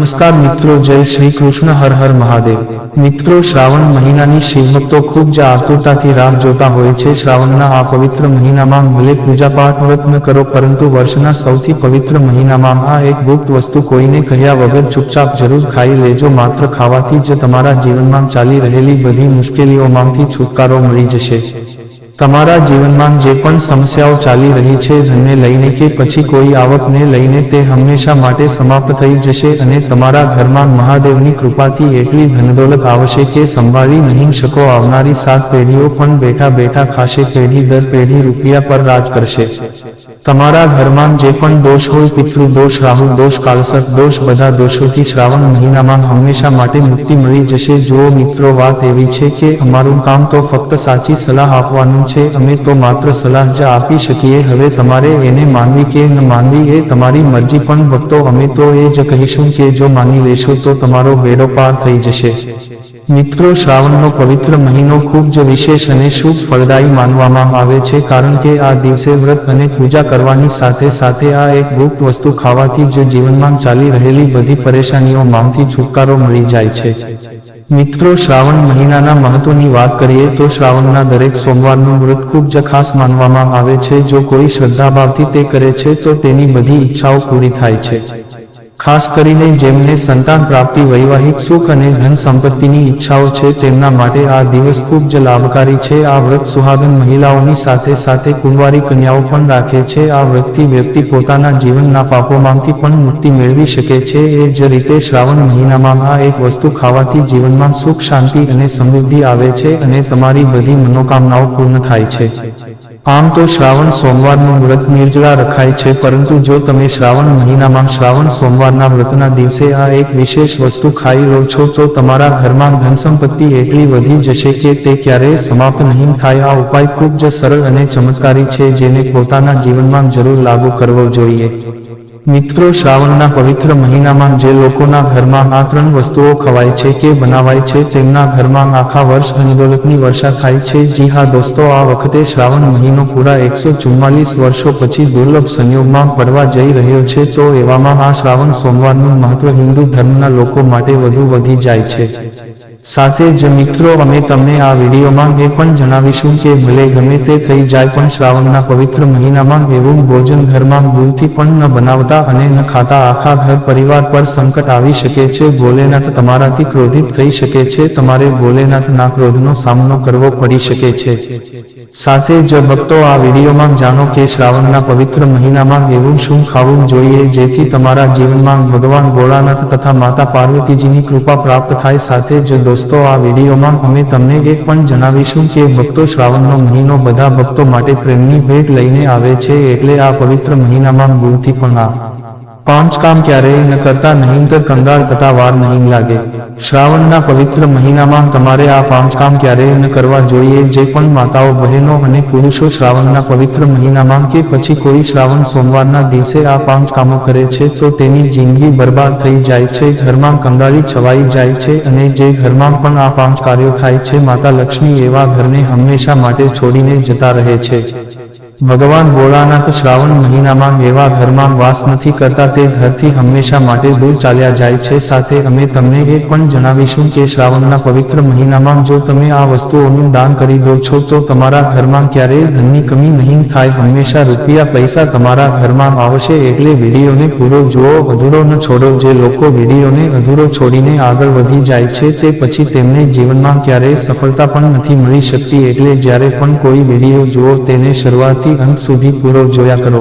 નમસ્કાર મિત્રો, જય શ્રી કૃષ્ણ, હર હર મહાદેવ. મિત્રો, શ્રાવણ મહિનાની શિવભક્તો ખૂબ જ આતુરતાથી રાહ જોતા હોય છે. શ્રાવણના આ પવિત્ર મહિનામાં ભલે પૂજાપાઠ વ્રત ન કરો, પરંતુ વર્ષના સૌથી પવિત્ર મહિનામાં આ એક ગુપ્ત વસ્તુ કોઈને કહ્યા વગર ચૂપચાપ જરૂર ખાઈ લેજો. માત્ર ખાવાથી જ તમારા જીવનમાં ચાલી રહેલી બધી મુશ્કેલીઓમાંથી છુટકારો મળી જશે. તમારા જીવનમાં જે પણ સમસ્યાઓ ચાલી રહી છે ધનને લઈને કે પછી કોઈ આવકને લઈને તે હંમેશા માટે સમાપ્ત થઈ જશે અને તમારા ઘરમાં મહાદેવની કૃપાથી એટલી ધનદોલત આવશે કે સંભાળી નહીં શકો આવનારી સાત પેઢીઓ પણ બેઠા બેઠા ખાશે, પેઢી દર પેઢી રૂપિયા પર રાજ કરશે. તમારા ઘરમાં જે પણ દોષ હોય, પિતૃ દોષ, રાહુ દોષ કાલસક દોષ, બધા દોષોથી શ્રાવણ મહિનામાં હંમેશા માટે મુક્તિ મળી જશે. જુઓ મિત્રો, વાત એવી છે કે અમારું કામ તો ફક્ત સાચી સલાહ આપવાનું છે, અમે તો માત્ર સલાહ જ આપી શકીએ, હવે તમારે એને માનવી કે ન માનવી એ તમારી મરજી, પણ ભક્તો, અમે તો એ જ કહીશું કે જો માની લેશો તો તમારો વેરો પાર થઈ જશે. મિત્રો, શ્રાવણનો પવિત્ર મહિનો ખૂબ જ વિશેષ અને શુભ ફળદાયી માનવામાં આવે છે, કારણ કે આ દિવસે વ્રત અને પૂજા કરવાની સાથે સાથે આ એક ગુપ્ત વસ્તુ ખાવાથી જ જીવનમાં ચાલી રહેલી બધી પરેશાનીઓ માંથી છુટકારો મળી જાય છે. મિત્રો, શ્રાવણ મહિનાના મહત્વની વાત કરીએ તો શ્રાવણના દરેક સોમવારનું વ્રત ખૂબ જ ખાસ માનવામાં આવે છે. જો કોઈ શ્રદ્ધાભાવથી તે કરે છે, તો તેની બધી ઈચ્છાઓ પૂરી થાય છે. ખાસ કરીને જેમને સંતાન પ્રાપ્તિ, વૈવાહિક સુખ અને ધન સંપત્તિની ઈચ્છાઓ છે, તેમના માટે આ દિવસ ખૂબ જ લાભકારી છે. આ વ્રત સુહાગન મહિલાઓની સાથે સાથે કુંવારી કન્યાઓ પણ રાખે છે. આ વ્રતથી વ્યક્તિ પોતાના જીવનના પાપોમાંથી પણ મુક્તિ મેળવી શકે છે. એ જ રીતે શ્રાવણ મહિનામાં આ એક વસ્તુ ખાવાથી જીવનમાં સુખ, શાંતિ અને સમૃદ્ધિ આવે છે અને તમારી બધી મનોકામનાઓ પૂર્ણ થાય છે. આમ તો શ્રાવણ સોમવારનું વ્રત નિર્જળા રખાય છે, પરંતુ જો તમે શ્રાવણ મહિનામાં શ્રાવણ સોમવારના વ્રતના દિવસે આ એક વિશેષ વસ્તુ ખાઈ લો છો, તો તમારા ઘરમાં ધન એટલી વધી જશે કે તે ક્યારેય સમાપ્ત નહીં થાય. આ ઉપાય ખૂબ જ સરળ અને ચમત્કારી છે, જેને પોતાના જીવનમાં જરૂર લાગુ કરવો જોઈએ. મિત્રો, શ્રાવણના પવિત્ર મહિનામાં જે લોકોના ઘરમાં આ ત્રણ વસ્તુઓ ખવાય છે કે બનાવાય છે, તેમના ઘરમાં આખા વર્ષ ધનદોલતની વર્ષા થાય છે. જી હા, દોસ્તો, આ વખતે શ્રાવણ મહિનો પૂરા એકસો ચુમ્માલીસ વર્ષો પછી દુર્લભ સંયોગમાં પડવા જઈ રહ્યો છે. તો એવામાં આ શ્રાવણ સોમવારનું મહત્વ હિન્દુ ધર્મના લોકો માટે વધુ વધી જાય છે. સાથે જ મિત્રો, અમે તમને આ વિડીયોમાં એ પણ જણાવીશું કે ભલે ગમે તે થઈ જાય પણ શ્રાવણના પવિત્ર મહિનામાં એવું ભોજન ઘરમાં ભૂલથી પણ ન બનાવતા અને ન ખાતા આખા ઘર પરિવાર પર સંકટ આવી શકે છે. ભોલેનાથ તમારાથી ક્રોધિત થઈ શકે છે. તમારે ભોલેનાથના ક્રોધનો સામનો કરવો પડી શકે છે. સાથે જ ભક્તો, આ વિડીયોમાં જાણો કે શ્રાવણના પવિત્ર મહિનામાં એવું શું ખાવું જોઈએ જેથી તમારા જીવનમાં ભગવાન ભોળાનાથ તથા માતા પાર્વતીજીની કૃપા પ્રાપ્ત થાય. સાથે જ દોસ્તો, આ વિડીયોમાં અમે તમને એ પણ જણાવીશું કે ભક્તો શ્રાવણનો મહિનો બધા ભક્તો માટે પ્રેમની ભેટ લઈને આવે છે એટલે આ પવિત્ર મહિનામાં ગુણથી પણ આ પાંચ કામ ક્યારેય ન કરતા નહીંતર કંગાળ થતા વાર નહીં લાગે. શ્રાવણના પવિત્ર મહિનામાં તમારે આ પાંચ કામ ક્યારેય ન કરવા જોઈએ, જે પણ માતાઓ, બહેનો અને પુરુષો શ્રાવણના પવિત્ર મહિનામાં કે પછી કોઈ શ્રાવણ સોમવારના દિવસે આ પાંચ કામો કરે છે, તો તેની જિંદગી બરબાદ થઈ જાય છે, ઘરમાં કંગાળી છવાઈ જાય છે અને જે ઘરમાં પણ આ પાંચ કાર્યો થાય છે, માતા લક્ષ્મી એવા ઘરને હંમેશા માટે છોડીને જતા રહે છે. ભગવાન ભોળાનાથ શ્રાવણ મહિનામાં એવા ઘરમાં વાસ નથી કરતા, તે ઘરથી હંમેશા માટે દૂર ચાલ્યા જાય છે. સાથે અમે તમને એ પણ જણાવીશું કે શ્રાવણના પવિત્ર મહિનામાં જો તમે આ વસ્તુઓનું દાન કરી દો છો, તો તમારા ઘરમાં ક્યારેય ધનની કમી નહીં થાય. હંમેશા રૂપિયા, પૈસા તમારા ઘરમાં આવશે. એટલે વિડીયોને પૂરો જુઓ, અધૂરો ન છોડો. જે લોકો વિડીયોને અધૂરો છોડીને આગળ વધી જાય છે, તે પછી તેમને જીવનમાં ક્યારેય સફળતા પણ નથી મળી શકતી. એટલે જ્યારે પણ કોઈ વીડિયો જુઓ, તેને શરૂઆતથી અંત સુધી પૂરો જોયા કરો.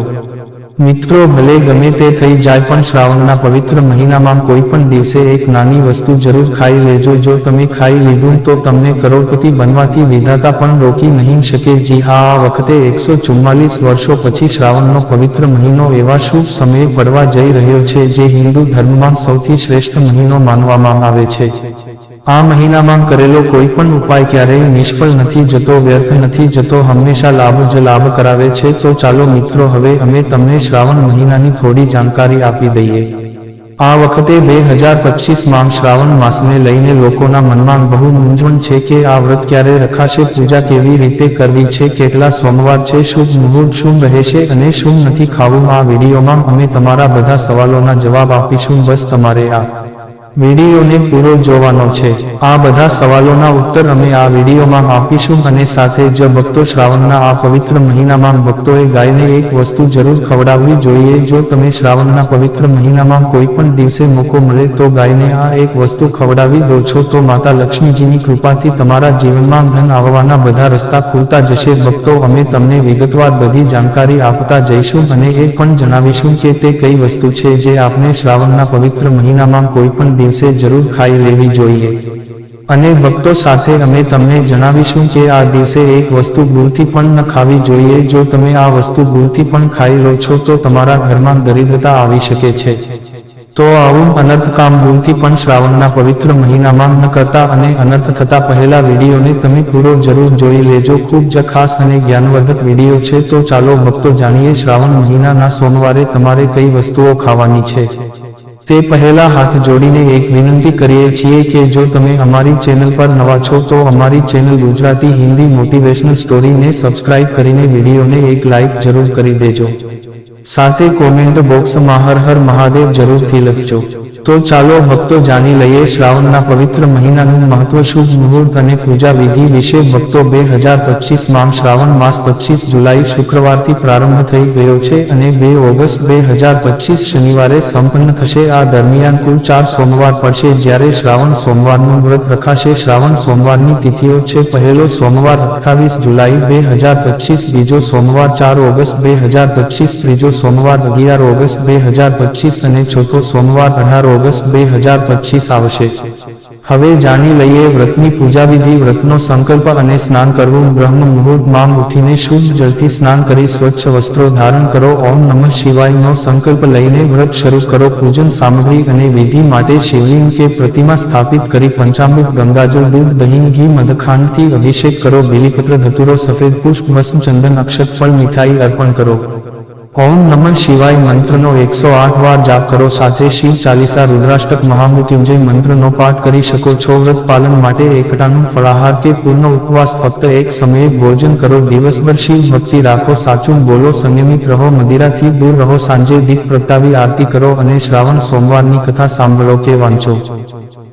મિત્રો, ભલે ગમે તે થઈ જાય, પણ શ્રાવણના પવિત્ર મહિનામાં કોઈ પણ દિવસે એક નાની વસ્તુ જરૂર ખાઈ લેજો. જો તમે ખાઈ લીધું, તો તમને કરોડપતિ બનવાથી વિધાતા પણ રોકી નહીં શકે. જી હા, આ વખતે એકસો ચુમ્માલીસ વર્ષો પછી શ્રાવણનો પવિત્ર મહિનો એવા શુભ સમયે પડવા જઈ રહ્યો છે, જે હિન્દુ ધર્મમાં સૌથી શ્રેષ્ઠ મહિનો માનવામાં આવે છે. આ મહિનામાં કરેલો કોઈ પણ ઉપાય ક્યારેય નિષ્ફળ નથી જતો, વ્યર્થ નથી જતો, હંમેશા લાભ જ લાભ કરાવે છે. તો ચાલો મિત્રો, હવે અમે તમને શ્રાવણ મહિનાની થોડી જાણકારી આપી દઈએ. આ વખતે બે હજાર પચીસમાં શ્રાવણ માસને લઈને લોકોના મનમાં બહુ મૂંઝવણ છે કે આ વ્રત ક્યારે રખાશે, પૂજા કેવી રીતે કરવી છે, કેટલા સોમવાર છે, શુભ મુહૂર્ત શું રહેશે અને શું નથી ખાવું, આ વિડીયોમાં અમે તમારા બધા સવાલોના જવાબ આપીશું. બસ તમારે આ વિડીયોને પૂરો જોવાનો છે. આ બધા સવાલોના ઉત્તર અમે આ વિડીયોમાં આપીશું અને સાથે જ ભક્તો શ્રાવણના આ પવિત્ર મહિનામાં ભક્તોએ ગાયને એક વસ્તુ જરૂર ખવડાવવી જોઈએ. જો તમે શ્રાવણના પવિત્ર મહિનામાં કોઈ પણ દિવસે મોકો મળે તો ગાયને આ એક વસ્તુ ખવડાવી દો છો તો માતા લક્ષ્મીજીની કૃપાથી તમારા જીવનમાં ધન આવવાના બધા રસ્તા ખુલતા જશે. ભક્તો, અમે તમને વિગતવાર બધી જાણકારી આપતા જઈશું અને એ પણ જણાવીશું કે તે કઈ વસ્તુ છે જે આપણે શ્રાવણના પવિત્ર મહિનામાં કોઈ પણ દિવસે જરૂર ખાઈ લેવી જોઈએ. અને ભક્તો સાથે અમે તમને જણાવીશું કે આ દિવસે એક વસ્તુ ભૂલથી પણ ન ખાવી જોઈએ. જો તમે આ વસ્તુ ભૂલથી પણ ખાઈ લો છો, તો તમારા ઘરમાં દરિદ્રતા આવી શકે છે. તો આવું અનર્થ કામ ભૂલથી પણ શ્રાવણના પવિત્ર મહિનામાં ન કરતા અને અનર્થ થતા પહેલા વિડીયોને તમે પૂરો જરૂર જોઈ લેજો. ખૂબ જ ખાસ અને જ્ઞાનવર્ધક વીડિયો છે. તો ચાલો ભક્તો જાણીએ, શ્રાવણ મહિનાના સોમવારે તમારે કઈ વસ્તુઓ ખાવાની છે? તે પહેલા હાથ જોડીને એક વિનંતી કરીએ છીએ કે જો તમે અમારી ચેનલ પર નવા છો તો અમારી ચેનલ ગુજરાતી હિન્દી મોટિવેશનલ સ્ટોરીને સબસ્ક્રાઇબ કરીને વિડીયોને એક લાઇક જરૂર કરી દેજો. સાથે કોમેન્ટ બોક્સમાં હર હર મહાદેવ જરૂરથી લખજો. તો ચાલો ભક્તો જાણી લઈએ શ્રાવણના પવિત્ર મહિનાનું મહત્વ શુભ મુહૂર્ત અને પૂજા વિધિ વિશે ભક્તો બે હજાર પચીસમાં શ્રાવણ માસ પચીસ જુલાઈ શુક્રવારથી પ્રારંભ થઈ ગયો છે અને બે ઓગસ્ટ બે હજાર પચીસ શનિવારે સંપન્ન થશે. આ દરમિયાન કુલ ચાર સોમવાર પડશે. જ્યારે શ્રાવણ સોમવારનું વ્રત રખાશે. શ્રાવણ સોમવારની તિથિઓ છે. પહેલો સોમવાર અઠ્ઠાવીસ જુલાઈ બે હજાર પચીસ, બીજો સોમવાર ચાર ઓગસ્ટ બે હજાર પચીસ, ત્રીજો સોમવાર અગિયાર ઓગસ્ટ બે હજાર પચીસ અને ચોથો સોમવાર અઢાર ઓગસ્ટ બે હજાર પચીસ આવશે. હવે જાણી લઈએ વ્રતની પૂજાવિધિ, વ્રતનો સંકલ્પ અને સ્નાન કરવું. બ્રહ્મ મુહૂર્તમાં ઉઠીને શુદ્ધ જળથી સ્નાન કરી સ્વચ્છ વસ્ત્રો ધારણ કરો. ઓમ નમઃ શિવાયનો સંકલ્પ લઈને વ્રત શરૂ કરો. પૂજન સામગ્રી અને વિધિ માટે શિવલિંગ કે પ્રતિમા સ્થાપિત કરી પંચામૃત, ગંગાજળ, દૂધ, દહીં, ઘી મધખાનથી અભિષેક કરો. બેલીપત્ર, ધતુરો, સફેદ પુષ્પ ભસ્મ ચંદન અક્ષત ફળ, મીઠાઈ અર્પણ કરો. ઓમ નમઃ શિવાય મંત્રનો એકસો આઠ વાર જાપ કરો. સાથે શિવ ચાલીસા રુદ્રાષ્ટક મહામૃત્યુંજય મંત્રનો પાઠ કરી શકો છો. વ્રત પાલન માટે એકટાનું ફળાહાર કે પૂર્ણ ઉપવાસ ફક્ત એક સમયે ભોજન કરો. દિવસભર શિવ ભક્તિ રાખો. સાચું બોલો, સંયમિત રહો, મદિરાથી દૂર રહો. સાંજે દીપ પ્રગટાવી આરતી કરો અને શ્રાવણ સોમવારની કથા સાંભળો કે વાંચો.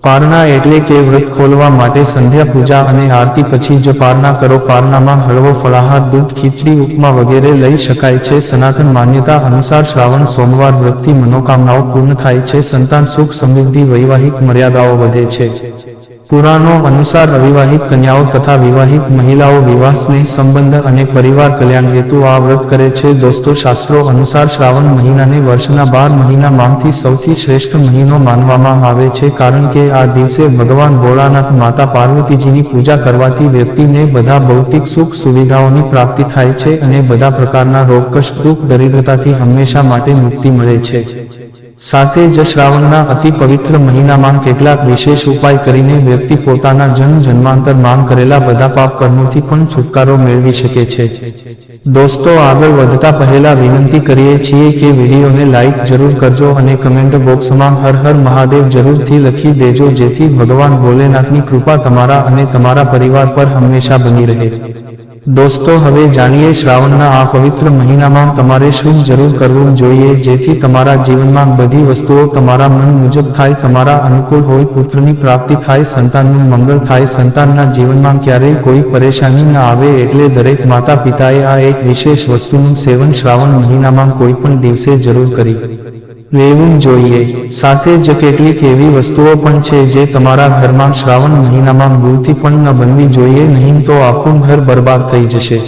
પારણા એટલે કે વ્રત ખોલવા માટે સંધ્યા પૂજા અને આરતી પછી જ પારણા કરો. પારણામાં હળવો ફળાહાર, દૂધ, ખીચડી, ઉપમા વગેરે લઈ શકાય છે. સનાતન માન્યતા અનુસાર શ્રાવણ, સોમવાર વ્રતથી મનોકામનાઓ પૂર્ણ થાય છે. સંતાન સુખ સમૃદ્ધિ, વૈવાહિક મર્યાદાઓ વધે છે. પુરાણો અનુસાર અવિવાહિત કન્યાઓ તથા વિવાહિત મહિલાઓ વિવાહ સ્નેહ સંબંધ અને પરિવાર કલ્યાણ હેતુ આ વ્રત કરે છે. દોસ્તો, શાસ્ત્રો અનુસાર શ્રાવણ મહિનાને વર્ષના બાર મહિના માંથી સૌથી શ્રેષ્ઠ મહિનો માનવામાં આવે છે. કારણ કે આ દિવસે ભગવાન ભોળાનાથ, માતા પાર્વતીજીની પૂજા કરવાથી વ્યક્તિને બધા ભૌતિક સુખ સુવિધાઓની પ્રાપ્તિ થાય છે અને બધા પ્રકારના રોગકશ, દુઃખ, દરિદ્રતાથી હંમેશા માટે મુક્તિ મળે છે. સાથે જ શ્રાવણના અતિ પવિત્ર મહિનામાં કેટલાક વિશેષ ઉપાય કરીને વ્યક્તિ પોતાના જન્મ જન્માંતર માંગ કરેલા બધા પાપ કર્મોથી પણ છુટકારો મેળવી શકે છે. દોસ્તો, આગળ વધતા પહેલા વિનંતી કરીએ છીએ કે વિડીયોને લાઈક જરૂર કરજો અને કમેન્ટ બોક્સમાં હર હર મહાદેવ જરૂરથી લખી દેજો જેથી ભગવાન ભોલેનાથની કૃપા તમારા અને તમારા પરિવાર પર હંમેશા બની રહે. દોસ્તો, હવે જાણીએ શ્રાવણના આ પવિત્ર મહિનામાં તમારે શું જરૂર કરવું જોઈએ, જેથી તમારા જીવનમાં બધી વસ્તુઓ તમારા મન મુજબ થાય, તમારા અનુકૂળ હોય, પુત્રની પ્રાપ્તિ થાય, સંતાનનું મંગળ થાય, સંતાનના જીવનમાં ક્યારેય કોઈ પરેશાની ન આવે, એટલે દરેક માતા પિતાએ આ એક વિશેષ વસ્તુનું સેવન શ્રાવણ મહિનામાં કોઈ પણ દિવસે જરૂર કરી. લેવું જોઈએ. સાથે જ કેટલીક એવી વસ્તુઓ પણ છે જે તમારા ઘરમાં શ્રાવણ મહિનામાં ભૂલથી પણ ન બનવી જોઈએ, નહીં તો આખું ઘર બરબાદ થઈ જશે.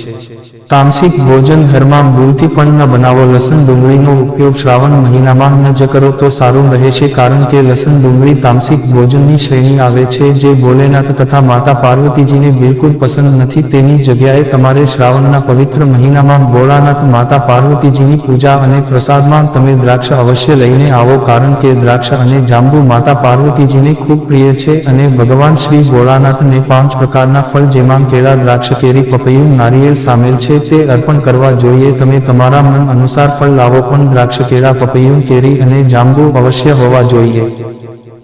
તામસિક ભોજન ઘરમાં ભૂલથી પણ ન બનાવો. લસણ, ડુંગળીનો ઉપયોગ શ્રાવણ મહિનામાં ન જ કરો તો સારું રહે છે, કારણ કે લસણ, ડુંગળી તામસિક ભોજનની શ્રેણી આવે છે. જે ભોલેનાથ તથા માતા પાર્વતીજીને બિલકુલ પસંદ નથી, તેની જગ્યાએ તમારે શ્રાવણના પવિત્ર મહિનામાં ભોળાનાથ માતા પાર્વતીજીની પૂજા અને પ્રસાદમાં તમે દ્રાક્ષ અવશ્ય લઈને આવો, કારણ કે દ્રાક્ષ અને જાંબુ માતા પાર્વતીજીને ખૂબ પ્રિય છે અને ભગવાન શ્રી ભોળાનાથને પાંચ પ્રકારના ફળ, જેમાં કેળા દ્રાક્ષ કેરી પપૈયું, નારિયેળ સામેલ છે. તે અર્પણ કરવા જોઈએ. તમે તમારા મન અનુસાર ફળ લાવો, પણ દ્રાક્ષ, કેળા, પપૈયું, કેરી અને જાંબુ અવશ્ય હોવા જોઈએ.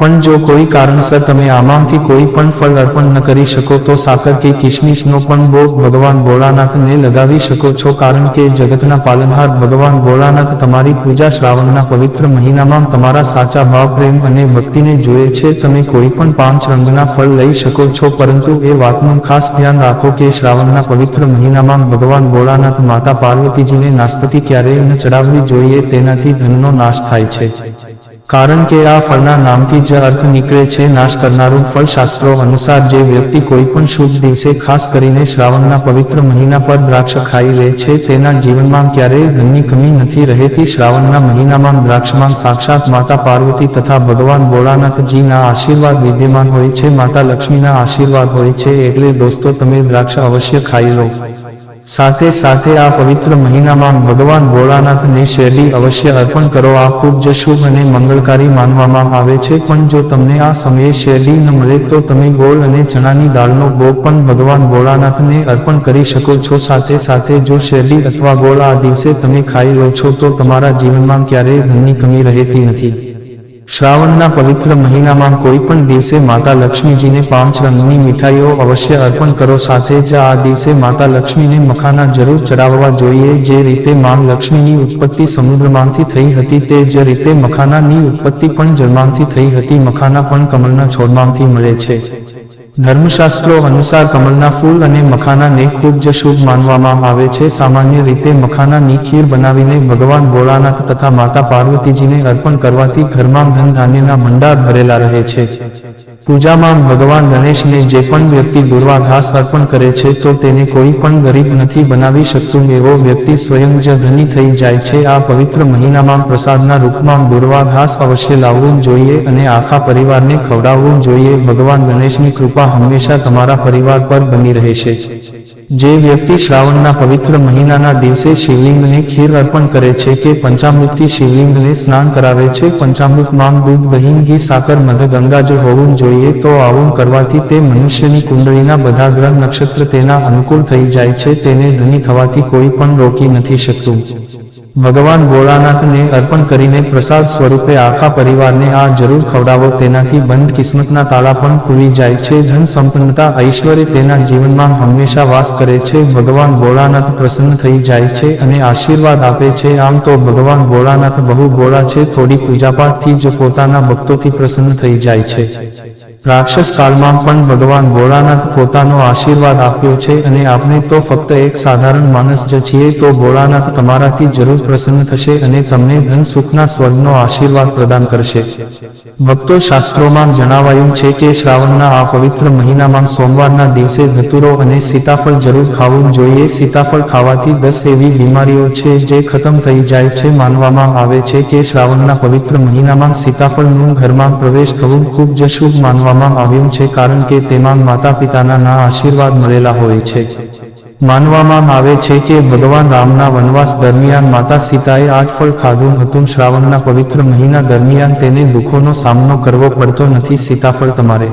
પણ જો કોઈ કારણસર તમે આમાંથી કોઈ પણ ફળ અર્પણ ન કરી શકો, તો સાકર કે કિશમિશનો પણ ભોગ ભગવાન ભોળાનાથને લગાવી શકો છો. કારણ કે જગતના પાલનહાર ભગવાન ભોળાનાથ તમારી પૂજા શ્રાવણના પવિત્ર મહિનામાં તમારા સાચા ભાવ, પ્રેમ અને ભક્તિને જુએ છે. તમે કોઈ પણ પાંચ રંગના ફળ લઈ શકો છો, પરંતુ એ વાતનું ખાસ ધ્યાન રાખો કે શ્રાવણના પવિત્ર મહિનામાં ભગવાન ભોળાનાથ માતા પાર્વતીજીને નાસ્પતિ ક્યારેય ન ચડાવવી જોઈએ, તેનાથી ધનનો નાશ થાય છે. કારણ કે આ ફળના નામથી જ અર્થ નીકળે છે, નાશ કરનારું ફળ શાસ્ત્રો અનુસાર જે વ્યક્તિ કોઈ પણ શુભ દિવસે ખાસ કરીને શ્રાવણના પવિત્ર મહિના પર દ્રાક્ષ ખાઈ લે છે, તેના જીવનમાં ક્યારેય ધનની કમી નથી રહેતી. શ્રાવણના મહિનામાં દ્રાક્ષમાં સાક્ષાત માતા પાર્વતી તથા ભગવાન ભોળાનાથજીના આશીર્વાદ વિદ્યમાન હોય છે, માતા લક્ષ્મીના આશીર્વાદ હોય છે, એટલે દોસ્તો, તમે દ્રાક્ષ અવશ્ય ખાઈ લો. સાથે સાથે આ પવિત્ર મહિનામાં ભગવાન ભોળાનાથને શેરડી અવશ્ય અર્પણ કરો. આ ખૂબ જ શુભ અને મંગળકારી માનવામાં આવે છે. પણ જો તમને આ સમયે શેરડી ન મળે તો તમે ગોળ અને ચણાની દાળનો ભોગ પણ ભગવાન ભોળાનાથને અર્પણ કરી શકો છો. સાથે સાથે જો શેરડી અથવા ગોળ આ દિવસે તમે ખાઈ લો છો તો તમારા જીવનમાં ક્યારેય ધનની કમી રહેતી નથી. શ્રાવણના પવિત્ર મહિનામાં કોઈ પણ દિવસે માતા લક્ષ્મીજીને પાંચ રંગની મીઠાઈઓ અવશ્ય અર્પણ કરો. સાથે જ આ દિવસે માતા લક્ષ્મીને મખાના જરૂર ચડાવવા જોઈએ. જે રીતે માં લક્ષ્મીની ઉત્પત્તિ સમુદ્રમાંથી થઈ હતી તે જ રીતે મખાનાની ઉત્પત્તિ પણ જળમાંથી થઈ હતી. મખાના પણ કમળના છોડમાંથી મળે છે. ધર્મશાસ્ત્રો અનુસાર કમળના ફૂલ અને મખાનાને ખૂબ જ શુભ માનવામાં આવે છે. સામાન્ય રીતે મખાનાની ખીર બનાવીને ભગવાન ભોળાનાથ તથા માતા પાર્વતીજીને અર્પણ કરવાથી ઘરમાં ધન ધાન્યના ભંડાર ભરેલા રહે છે. પૂજામાં ભગવાન ગણેશને જે પણ વ્યક્તિ દુર્વા ઘાસ અર્પણ કરે છે તો તેને કોઈ પણ ગરીબ નથી બનાવી શકતું. એવો વ્યક્તિ સ્વયં જ ધની થઈ જાય છે. આ પવિત્ર મહિનામાં પ્રસાદના રૂપમાં દુર્વા ઘાસ અવશ્ય લાવવું જોઈએ અને આખા પરિવારને ખવડાવવું જોઈએ. ભગવાન ગણેશની કૃપા હંમેશા તમારા પરિવાર પર બની રહેશે જે વ્યક્તિ શ્રાવણના પવિત્ર મહિનાના દિવસે શિવલિંગને ખીર અર્પણ કરે છે કે પંચામૃતથી શિવલિંગને સ્નાન કરાવે છે પંચામૃતમાં દૂધ, દહીં, ઘી, સાકર, મધ, ગંગા જે હોવું જોઈએ તો આવું કરવાથી તે મનુષ્યની કુંડળીના બધા ગ્રહ નક્ષત્ર તેના અનુકૂળ થઈ જાય છે, તેને ધની થવાથી કોઈ પણ રોકી નથી શકતું. ભગવાન ભોળાનાથને અર્પણ કરીને પ્રસાદ સ્વરૂપે આખા પરિવારને આ જરૂર ખવડાવો. તેનાથી બંધ કિસ્મતના તાળા પણ ખુલી જાય છે. ધન સંપન્નતા ઐશ્વર્ય તેના જીવનમાં હંમેશા વાસ કરે છે. ભગવાન ભોળાનાથ પ્રસન્ન થઈ જાય છે અને આશીર્વાદ આપે છે. આમ તો ભગવાન ભોળાનાથ બહુ ભોળા છે. થોડી પૂજાપાઠથી જ પોતાના ભક્તોથી પ્રસન્ન થઈ જાય છે. રાક્ષસ કાળમાં પણ ભગવાન ભોળાનાથ પોતાનો આશીર્વાદ આપ્યો છે અને આપણે તો ફક્ત એક સાધારણ માણસ જ છીએ, તો ભોળાનાથ તમારાથી જરૂર પ્રસન્ન થશે અને તમને ધન સુખના સ્વર્ગનો આશીર્વાદ પ્રદાન કરશે. ભક્તો શાસ્ત્રોમાં જણાવાયું છે કે શ્રાવણના આ પવિત્ર મહિનામાં સોમવારના દિવસે ધતુરો અને સીતાફળ જરૂર ખાવું જોઈએ. સીતાફળ ખાવાથી દસ એવી બીમારીઓ છે જે ખતમ થઈ જાય છે માનવામાં આવે છે કે શ્રાવણના પવિત્ર મહિનામાં સીતાફળનું ઘરમાં પ્રવેશ થવું ખૂબ જ શુભ માનવામાં આવ્યું છે કારણ કે તેમાં માતા પિતાના ના આશીર્વાદ મળેલા હોય છે. માનવામાં આવે છે કે ભગવાન રામના વનવાસ દરમિયાન માતા સીતાએ આઠ ફળ ખાધું હતું. શ્રાવણના પવિત્ર મહિના દરમિયાન તેને દુઃખોનો સામનો કરવો પડતો નથી. સીતાફળ તમારે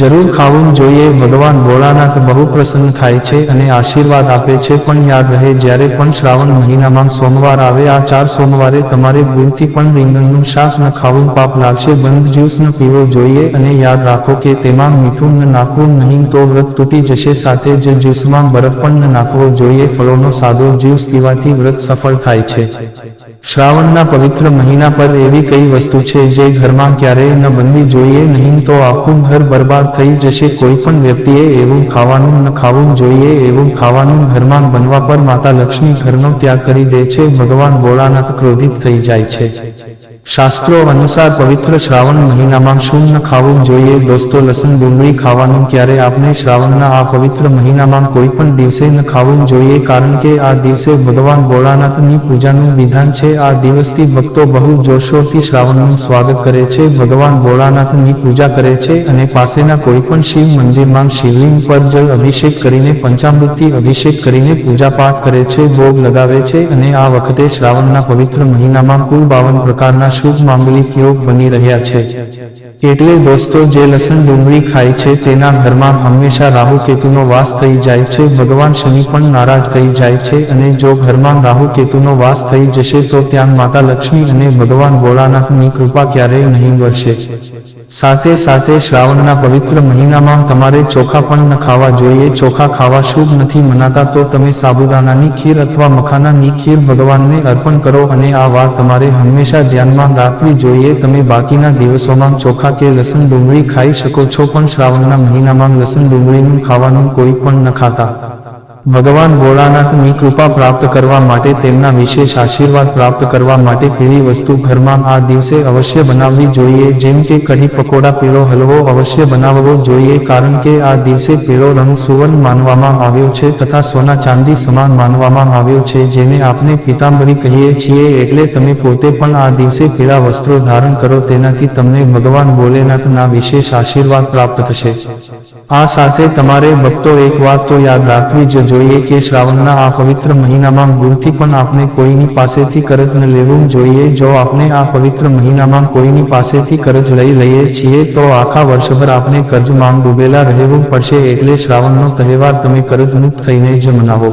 જરૂર ખાવું જોઈએ. ભગવાન ભોળાનાથ બહુ પ્રસન્ન થાય છે અને આશીર્વાદ આપે છે. પણ યાદ રહે, જ્યારે પણ શ્રાવણ મહિનામાં સોમવાર આવે, આ ચાર સોમવારે તમારે ભૂલથી પણ રીંગણનું શાક ન ખાવું. પાપ લાગશે. બંધ જ્યુસ ન પીવો જોઈએ અને યાદ રાખો કે તેમાં મીઠું ન નાખવું, નહીં તો વ્રત તૂટી જશે. સાથે જ જ્યુસમાં બરફ પણ ન નાખવો જોઈએ. ફળોનો સાદો જ્યુસ પીવાથી વ્રત સફળ થાય છે. શ્રાવણના પવિત્ર મહિના પર એવી કઈ વસ્તુ છે જે ઘરમાં ક્યારેય ન બનવી જોઈએ? નહીં તો આખું ઘર બરબાદ થઈ જશે. કોઈ પણ વ્યક્તિએ એવું ખાવાનું ન ખાવું જોઈએ. એવું ખાવાનું ઘરમાં બનવા પર માતા લક્ષ્મી ઘરનો ત્યાગ કરી દે છે. ભગવાન ભોળાનાથ ક્રોધિત થઈ જાય છે. શાસ્ત્રો અનુસાર પવિત્ર શ્રાવણ મહિનામાં શું ન ખાવું જોઈએ. દોસ્તો, લસણ, ડુંગળી ખાવાનું ક્યારે આપણે શ્રાવણના આ પવિત્ર મહિનામાં કોઈ પણ દિવસે ન ખાવું જોઈએ કારણ કે આ દિવસે ભગવાન ભોળાનાથની પૂજાનું વિધાન છે. આ દિવસથી ભક્તો બહુ જોરશોરથી શ્રાવણનું સ્વાગત કરે છે. ભગવાન ભોળાનાથની પૂજા કરે છે અને પાસેના કોઈ પણ શિવ મંદિરમાં શિવલિંગ પર જળ અભિષેક કરીને પંચામૃતથી અભિષેક કરીને પૂજાપાઠ કરે છે, ભોગ લગાવે છે અને આ વખતે શ્રાવણના પવિત્ર મહિનામાં કુલ બાવન પ્રકારના શુભ માંગલિક યોગ બની રહ્યા છે. એટલે દોસ્તો, જે લસણ ડુંગળી ખાય છે, તેના ઘરમાં હંમેશા રાહુ કેતુનો વાસ થઈ જાય છે. ભગવાન શનિ પણ નારાજ થઈ જાય છે અને જો ઘરમાં રાહુ કેતુનો વાસ થઈ જશે, તો ત્યાં માતા લક્ષ્મી અને ભગવાન ભોળાનાથની કૃપા ક્યારેય નહીં વરસે. સાથે સાથે શ્રાવણના પવિત્ર મહિનામાં તમારે ચોખા પણ ન ખાવા જોઈએ. ચોખા ખાવા શુભ નથી મનાતા તો તમે સાબુદાણાની ખીર અથવા મખાનાની ખીર ભગવાનને અર્પણ કરો અને આ વાત તમારે હંમેશા ધ્યાનમાં રાખવી જોઈએ. તમે બાકીના દિવસોમાં ચોખા કે લસણ ડુંગળી ખાઈ શકો છો, પણ શ્રાવણના મહિનામાં લસણ ડુંગળીનું ખાવાનું કોઈ પણ ન ખાતા. ભગવાન ભોળાનાથની કૃપા પ્રાપ્ત કરવા માટે તેમના વિશેષ આશીર્વાદ પ્રાપ્ત કરવા માટે પીળી વસ્તુ ઘરમાં આ દિવસે અવશ્ય બનાવવી જોઈએ. જેમ કે કઢી પકોડા, પીળો હલવો અવશ્ય બનાવવો જોઈએ કારણ કે આ દિવસે પીળો રંગ સુવર્ણ માનવામાં આવ્યો છે તથા સોના ચાંદી સમાન માનવામાં આવ્યો છે, જેને આપણે પીતાંબરી કહીએ છીએ. એટલે તમે પોતે પણ આ દિવસે પીળા વસ્ત્રો ધારણ કરો, તેનાથી તમને ભગવાન ભોલેનાથના વિશેષ આશીર્વાદ પ્રાપ્ત થશે. આ સાથે તમારે ભક્તો એક વાત તો યાદ રાખવી જ જોઈએ કે શ્રાવણના આ પવિત્ર મહિનામાં ભૂલથી પણ આપણે કોઈની પાસેથી કરજ ન લેવું જોઈએ. જો આપણે આ પવિત્ર મહિનામાં કોઈની પાસેથી કરજ લઈ લઈએ છીએ, તો આખા વર્ષભર આપણે કર્જમાં ડૂબેલા રહેવું પડશે. એટલે શ્રાવણનો તહેવાર તમે કરજ મુક્ત થઈને જ મનાવો.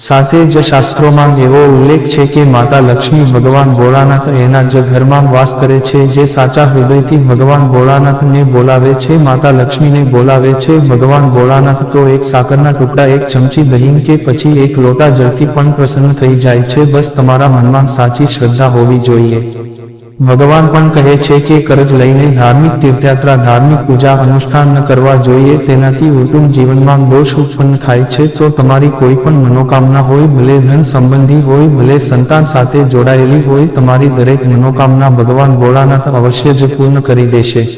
સાથે જ શાસ્ત્રોમાં એવો ઉલ્લેખ છે કે માતા લક્ષ્મી ભગવાન ભોળાનાથ એના જ ઘરમાં વાસ કરે છે, જે સાચા હૃદયથી ભગવાન ભોળાનાથને બોલાવે છે, માતા લક્ષ્મીને બોલાવે છે. ભગવાન ભોળાનાથ તો એક સાકરના ટુકડા, એક ચમચી દહીં કે પછી એક લોટા જળથી પણ પ્રસન્ન થઈ જાય છે. બસ તમારા મનમાં સાચી શ્રદ્ધા હોવી જોઈએ. ભગવાન પણ કહે છે કે કરજ લઈને ધાર્મિક તીર્થયાત્રા, ધાર્મિક પૂજા, અનુષ્ઠાન ન કરવા જોઈએ, તેનાથી ઉલટું જીવનમાં દોષ ઉત્પન્ન થાય છે. તો તમારી કોઈ પણ મનોકામના હોય, ભલે ધન સંબંધી હોય, ભલે સંતાન સાથે જોડાયેલી હોય, તમારી દરેક મનોકામના ભગવાન ભોળાનાથ અવશ્ય જ પૂર્ણ કરી દેશે.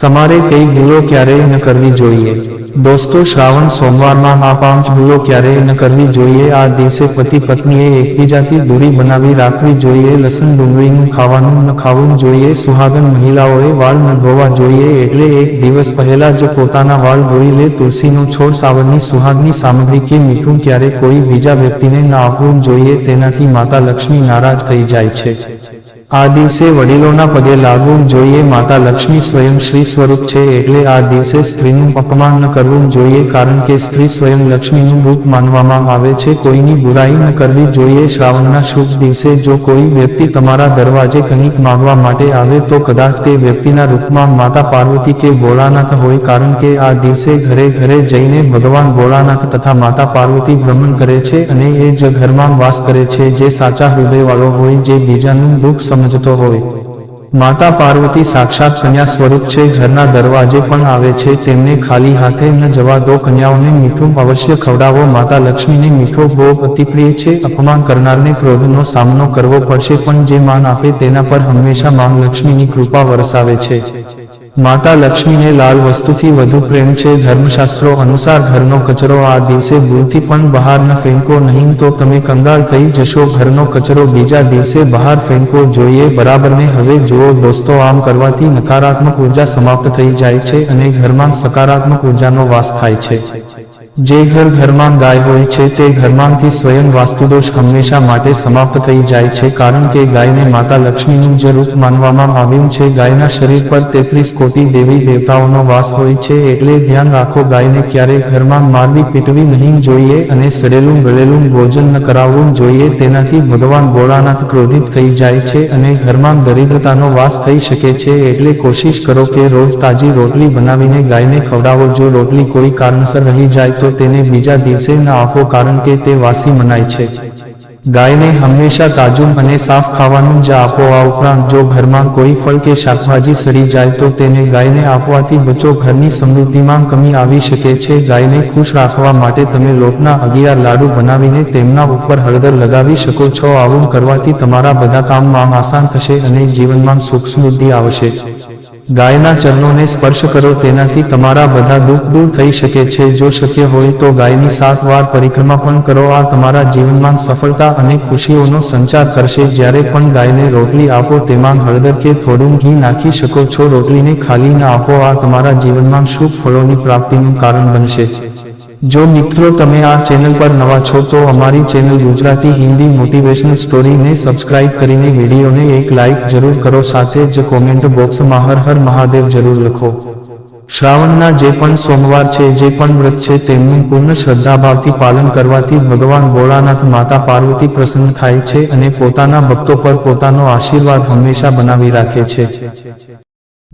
તમારે કઈ ભૂલો ક્યારેય ન કરવી જોઈએ. દોસ્તો, શ્રાવણ સોમવારમાં આ પાંચ ભૂલો ક્યારેય ન કરવી જોઈએ. આ દિવસે પતિ પત્નીએ એકબીજાથી દૂરી બનાવી રાખવી જોઈએ. લસણ ડુંગળીનું ખાવાનું ન ખાવું જોઈએ. સુહાગન મહિલાઓએ વાળ ન ધોવા જોઈએ. એટલે એક દિવસ પહેલા જ પોતાના વાળ ધોઈ લે. તુલસીનો છોડ સાવરની સુહાગની સામગ્રી કે મીઠું ક્યારે કોઈ બીજા વ્યક્તિને ન આપવું જોઈએ. તેનાથી માતા લક્ષ્મી નારાજ થઈ જાય છે. આ દિવસે વડીલોના પગે લાગવું જોઈએ, માતા લક્ષ્મી સ્વયં શ્રી સ્વરૂપ છે એટલે આ દિવસે સ્ત્રીનું અપમાન ન કરવું જોઈએ કારણ કે સ્ત્રી સ્વયં લક્ષ્મીનું રૂપ માનવામાં આવે છે. કોઈની બુરાઈ ન કરવી જોઈએ. શ્રાવણના શુભ દિવસે જો કોઈ વ્યક્તિ તમારા દરવાજે કંઈક માંગવા માટે આવે તો કદાચ તે વ્યક્તિના રૂપમાં માતા પાર્વતી કે ભોળાનાથ હોય કારણ કે આ દિવસે ઘરે ઘરે જઈને ભગવાન ભોળાનાથ તથા માતા પાર્વતી ભ્રમણ કરે છે અને એ જ ઘરમાં વાસ કરે છે. જે સાચા હૃદયવાળો હોય, જે બીજાનું દુઃખ સમજતો હોય. માતા પાર્વતી સાક્ષાત કન્યા સ્વરૂપ છે, ઘરના દરવાજે પણ આવે છે, તેમને ખાલી હાથે ન જવા દો. કન્યાઓને મીઠું અવશ્ય ખવડાવો. માતા લક્ષ્મીને મીઠો ભોગ અતિપ્રિય છે. અપમાન કરનારને ક્રોધનો સામનો કરવો પડશે, પણ જે માન આપે તેના પર હંમેશા માન લક્ષ્મીની કૃપા વરસાવે છે. માતા લક્ષ્મીને લાલ વસ્તુથી વધુ પ્રેમ છે. ધર્મશાસ્ત્રો અનુસાર ઘરનો કચરો આ દિવસે ભૂલથી પણ બહાર ન ફેંકો. નહીં તો તમે કંગાળ થઈ જશો. ઘરનો કચરો બીજા દિવસે બહાર ફેંકો. જોઈએ, બરાબરને હવે જુઓ દોસ્તો, આમ કરવાથી નકારાત્મક ઊર્જા સમાપ્ત થઈ જાય છે અને ઘરમાં સકારાત્મક ઉર્જાનો વાસ થાય છે. જે ઘર ઘરમાં ગાય હોય છે તે ઘરમાંથી સ્વયં વાસ્તુદોષ હંમેશા માટે સમાપ્ત થઈ જાય છે કારણ કે ગાયને માતા લક્ષ્મીનું જ રૂપ માનવામાં આવ્યું છે. ગાયના શરીર પર તેત્રીસ કોટી દેવી દેવતાઓનો વાસ હોય છે એટલે ધ્યાન રાખો ગાયને ક્યારેય ઘરમાં મારવી પીટવી નહીં જોઈએ અને સડેલું ગળેલું ભોજન ન કરાવવું જોઈએ તેનાથી ભગવાન ભોળાનાથ ક્રોધિત થઈ જાય છે અને ઘરમાં દરિદ્રતાનો વાસ થઈ શકે છે એટલે કોશિશ કરો કે રોજ તાજી રોટલી બનાવીને ગાયને ખવડાવો જો રોટલી કોઈ કારણસર રહી જાય તો તેને બીજા દિવસે ના આપો કારણ કે તે વાસી મનાય છે. ગાયને હંમેશા તાજું અને સાફ ખાવાનું જ આપો આ ઉપરાંત જો ઘરમાં કોઈ ફળ કે શાકભાજી સડી જાય તો તેને ગાયને આપવાથી બચો ઘરની સમૃદ્ધિમાં કમી આવી શકે છે. ગાયને ખુશ રાખવા માટે તમે લોટના અગિયાર લાડુ બનાવીને તેમના ઉપર હળદર લગાવી શકો છો. આવું કરવાથી તમારા બધા કામમાં આસાન થશે અને જીવનમાં સુખ સમૃદ્ધિ આવશે. ગાયના ચરણોને સ્પર્શ કરો તેનાથી તમારા બધા દુઃખ દૂર થઈ શકે છે. જો શક્ય હોય તો ગાયની સાત વાર પરિક્રમા પણ કરો. આ તમારા જીવનમાં સફળતા અને ખુશીઓનો સંચાર કરશે. જ્યારે પણ ગાયને રોટલી આપો તેમાં હળદર કે થોડું ઘી નાખી શકો છો. રોટલીને ખાલી ના આપો. આ તમારા જીવનમાં શુભ ફળોની પ્રાપ્તિનું કારણ બનશે. જો મિત્રો તમે આ ચેનલ પર નવા છો તો અમારી ચેનલ ગુજરાતી હિન્દી મોટિવેશનલ સ્ટોરીને સબસ્ક્રાઇબ કરીને વિડીયોને એક લાઇક જરૂર કરો સાથે જ કોમેન્ટ બોક્સમાં હર હર મહાદેવ જરૂર લખો. શ્રાવણના જે પણ સોમવાર છે, જે પણ વ્રત છે, તેમનું પૂર્ણ શ્રદ્ધાભાવથી પાલન કરવાથી ભગવાન ભોળાનાથ માતા પાર્વતી પ્રસન્ન થાય છે અને પોતાના ભક્તો પર પોતાનો આશીર્વાદ હંમેશા બનાવી રાખે છે.